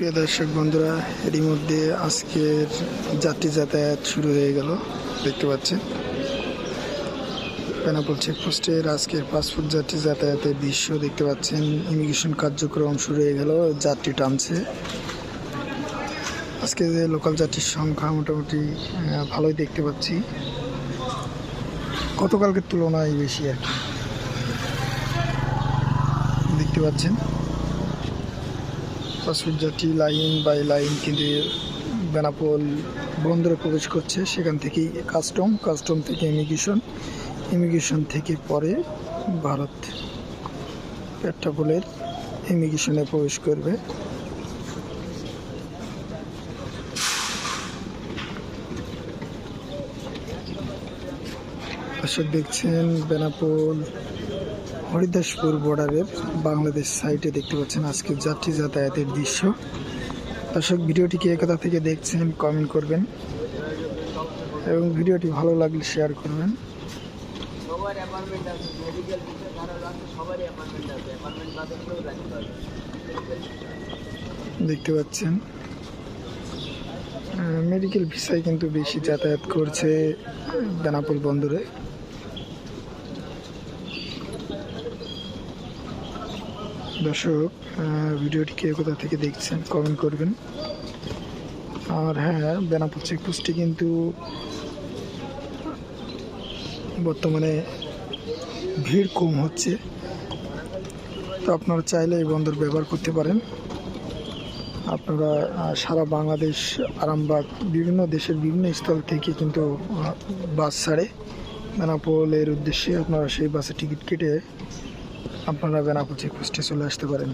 প্রিয় দর্শক বন্ধুরা, এরই মধ্যে আজকের যাত্রী যাতায়াত শুরু হয়ে গেল। দেখতে পাচ্ছেন, বেনাপোল চেকপোস্টের আজকের পাসপোর্ট যাত্রী যাতায়াতের দৃশ্য দেখতে পাচ্ছেন। ইমিগ্রেশন কার্যক্রম শুরু হয়ে গেল, যাত্রী টানছে। আজকে যে লোকাল যাত্রীর সংখ্যা মোটামুটি ভালোই দেখতে পাচ্ছি। গতকালকের তুলনায় বেশি আর কি। দেখতে পাচ্ছেন লাইন বাই লাইন কিন্তু বেনাপোল বন্দরে প্রবেশ করছে, সেখান থেকেই কাস্টম কাস্টম থেকে ইমিগ্রেশন ইমিগ্রেশন থেকে পরে ভারত পেট্রাপোলের ইমিগ্রেশনে প্রবেশ করবে। দর্শক দেখছেন, বেনাপোল হরিদাসপুর বর্ডারের বাংলাদেশ সাইটে দেখতে পাচ্ছেন আজকে যাত্রী যাতায়াতের দৃশ্য। দর্শক, ভিডিওটিকে একথা থেকে দেখছেন কমেন্ট করবেন এবং ভিডিওটি ভালো লাগলে শেয়ার করবেন। দেখতে পাচ্ছেন মেডিকেল ভিসায় কিন্তু বেশি যাতায়াত করছে বেনাপোল বন্দরে। দর্শক আহ, ভিডিওটিকে কোথা থেকে দেখছেন কমেন্ট করবেন। আর হ্যাঁ বেনাপোল চেকপোস্টে কিন্তু বর্তমানে ভিড় কম হচ্ছে। তো আপনারা চাইলে এই বন্দর ব্যবহার করতে পারেন। আপনারা সারা বাংলাদেশ আরামবাগ বিভিন্ন দেশের বিভিন্ন স্থল থেকে কিন্তু বাস ছাড়ে। বেনাপোলের উদ্দেশ্যে আপনারা সেই বাসে টিকিট কেটে আপনারা বেনাপুচি কুষ্টে চলে আসতে পারেন।